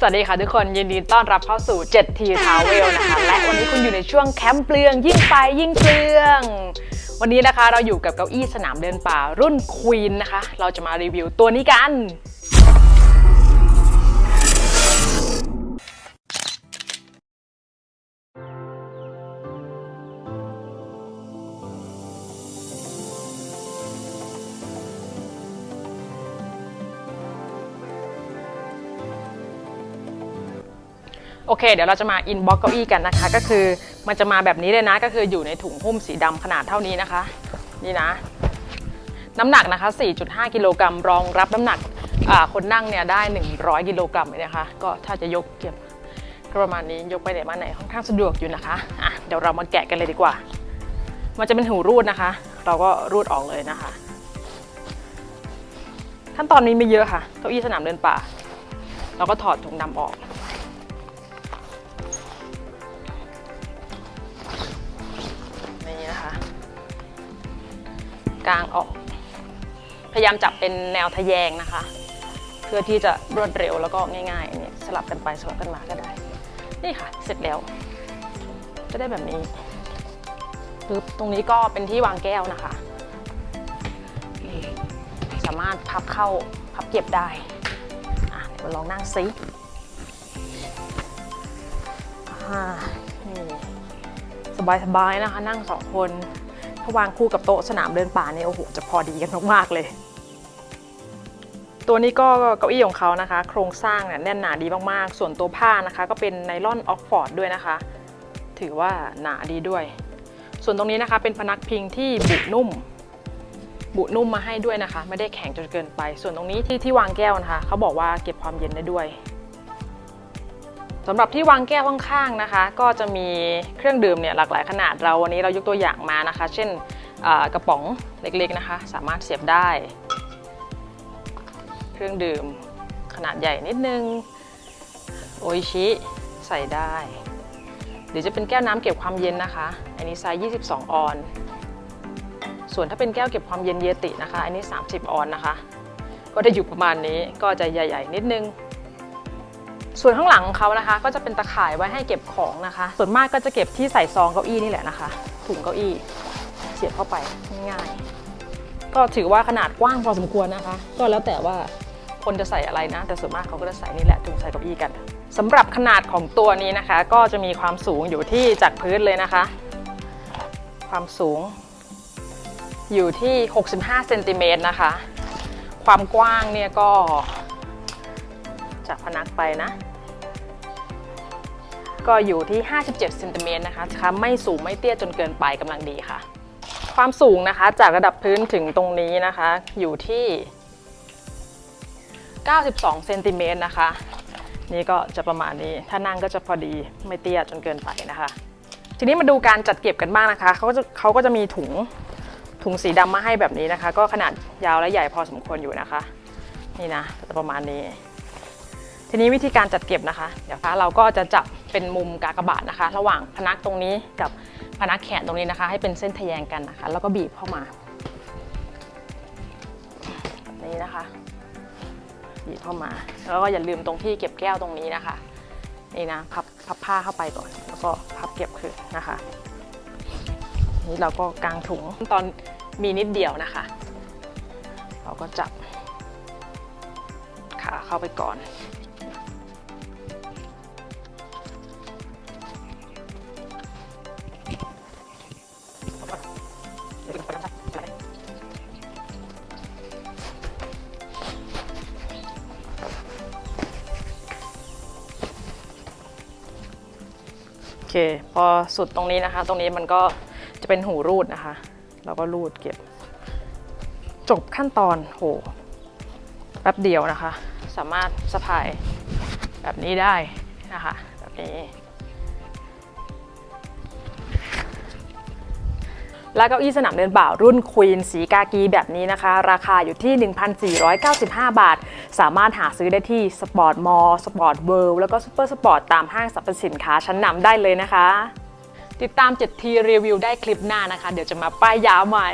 สวัสดีค่ะทุกคนยินดีต้อนรับเข้าสู่ 7T Travel นะคะและวันนี้คุณอยู่ในช่วงแคมป์เปลือง ยิ่งไปยิ่งเปลือง วันนี้นะคะเราอยู่กับเก้าอี้สนามเดินป่ารุ่นควีนนะคะ เราจะมารีวิวตัวนี้กัน โอเค เดี๋ยวเราจะมาอินบ็อกเก้าอี้กันนะคะ ก็คือมันจะมาแบบนี้เลยนะ ก็คืออยู่ในถุงหุ้มสีดำขนาดเท่านี้นะคะ นี่นะ น้ำหนักนะคะ 4.5 กิโลกรัมรองรับน้ำหนักคนนั่งเนี่ยได้ 100 กิโลกรัมเลยนะคะ ก็ถ้าจะยกเก็บก็ประมาณนี้ยกไปไหนมาไหนค่อนข้างสะดวกอยู่นะคะอะเดี๋ยวเรามาแกะกันเลยดีกว่า มันจะเป็นหูรูดนะคะ เราก็รูดออกเลยนะคะ ขั้นตอนนี้ไม่เยอะค่ะเก้าอี้สนามเดินป่า เราก็ถอดถุงดำออก กลางออก พยายามจับเป็นแนวทะแยงนะคะ เพื่อที่จะรวดเร็วแล้วก็ง่ายๆนนี้สลับกันไปสลับกันมาก็ได้ นี่ค่ะ เสร็จแล้ว จะได้แบบนี้ปึ๊บตรงนี้ก็เป็นที่วางแก้วนะคะ สามารถพับเข้าพับเก็บได้อะเดี๋ยวลองนั่งซิอ่านี่สบายๆนะคะ นั่งสองคน ถ้าวางคู่กับโต๊ะสนามเดินป่าเนี่ยโอ้โหจะพอดีกันมากๆเลย ตัวนี้ก็เก้าอี้ของเขานะคะ โครงสร้างเนี่ยแน่นหนาดีมากๆ ส่วนตัวผ้านะคะ ก็เป็นไนลอนออกฟอร์ดด้วยนะคะ ถือว่าหนาดีด้วย ส่วนตรงนี้นะคะเป็นพนักพิงที่บุนุ่มบุนุ่มมาให้ด้วยนะคะ ไม่ได้แข็งจนเกินไป ส่วนตรงนี้ที่ที่วางแก้วนะคะ เขาบอกว่าเก็บความเย็นได้ด้วย สำหรับที่วางแก้วข้างๆนะคะ ก็จะมีเครื่องดื่มเนี่ยหลากหลายขนาดเราวันนี้เรายกตัวอย่างมานะคะ เช่นกระป๋องเล็กๆนะคะ สามารถเสียบได้ เครื่องดื่มขนาดใหญ่นิดนึงโออิชิใส่ได้ หรือจะเป็นแก้วน้ำเก็บความเย็นนะคะ อันนี้ไซส์ 22 ออน ส่วนถ้าเป็นแก้วเก็บความเย็นเยตินะคะ อันนี้ 30 ออนนะคะ ก็ได้อยู่ประมาณนี้ก็จะใหญ่ ๆ นิดนึง ส่วนข้างหลังของเขานะคะ ก็จะเป็นตะข่ายไว้ให้เก็บของนะคะ ส่วนมากก็จะเก็บที่ใส่ซองเก้าอี้นี่แหละนะคะ ถุงเก้าอี้เสียบเข้าไปง่ายๆก็ถือว่าขนาดกว้างพอสมควรนะคะ ก็แล้วแต่ว่าคนจะใส่อะไรนะ แต่ส่วนมากเขาก็จะใส่นี่แหละถุงใส่เก้าอี้กันสำหรับขนาดของตัวนี้นะคะ ก็จะมีความสูงอยู่ที่จากพื้นเลยนะคะ ความสูง อยู่ที่ 65เซนติเมตรนะคะ ความกว้างเนี่ยก็ จากพนักไปนะ ก็อยู่ที่ 57เซนติเมตรนะคะคะไม่สูงไม่เตี้ยจนเกินไปกำลังดีค่ะ ความสูงนะคะจากระดับพื้นถึงตรงนี้นะคะ อยู่ที่ 92เซนติเมตรนะคะ นี่ก็จะประมาณนี้ ถ้านั่งก็จะพอดีไม่เตี้ยจนเกินไปนะคะ ทีนี้มาดูการจัดเก็บกันบ้างนะคะเขาก็จะเขาก็จะมีถุงถุงสีดำมาให้แบบนี้นะคะ ก็ขนาดยาวและใหญ่พอสมควรอยู่นะคะ นี่นะจะประมาณนี้ ทีนี้วิธีการจัดเก็บนะคะ เดี๋ยวคะเราก็จะจับเป็นมุมกากบาทนะคะ ระหว่างพนักตรงนี้กับพนักแขนตรงนี้นะคะ ให้เป็นเส้นทะแยงกันนะคะ แล้วก็บีบเข้ามาแบบนี้นะคะ บีบเข้ามา แล้วก็อย่าลืมตรงที่เก็บแก้วตรงนี้นะคะนี่นะพับพับผ้าเข้าไปก่อน แล้วก็พับเก็บคืนนะคะนี่เราก็กางถุงตอนมีนิดเดียวนะคะ เราก็จับขาเข้าไปก่อน พอสุดตรงนี้นะคะ ตรงนี้มันก็จะเป็นหูรูดนะคะ เราก็รูดเก็บ จบขั้นตอนโหแป๊บเดียวนะคะ สามารถสะพายแบบนี้ได้นะคะ แบบนี้ และเก้าอี้สนามเดินป่ารุ่นควีนสีกากีแบบนี้นะคะ ราคาอยู่ที่ 1,495 บาท สามารถหาซื้อได้ที่สปอร์ตมอลสปอร์ตเวิลด์แล้วก็ซูเปอร์สปอร์ตตามห้างสรรพสินค้าชั้นนำได้เลยนะคะ ติดตาม7ทีรีวิวได้คลิปหน้านะคะ เดี๋ยวจะมาป้ายยาใหม่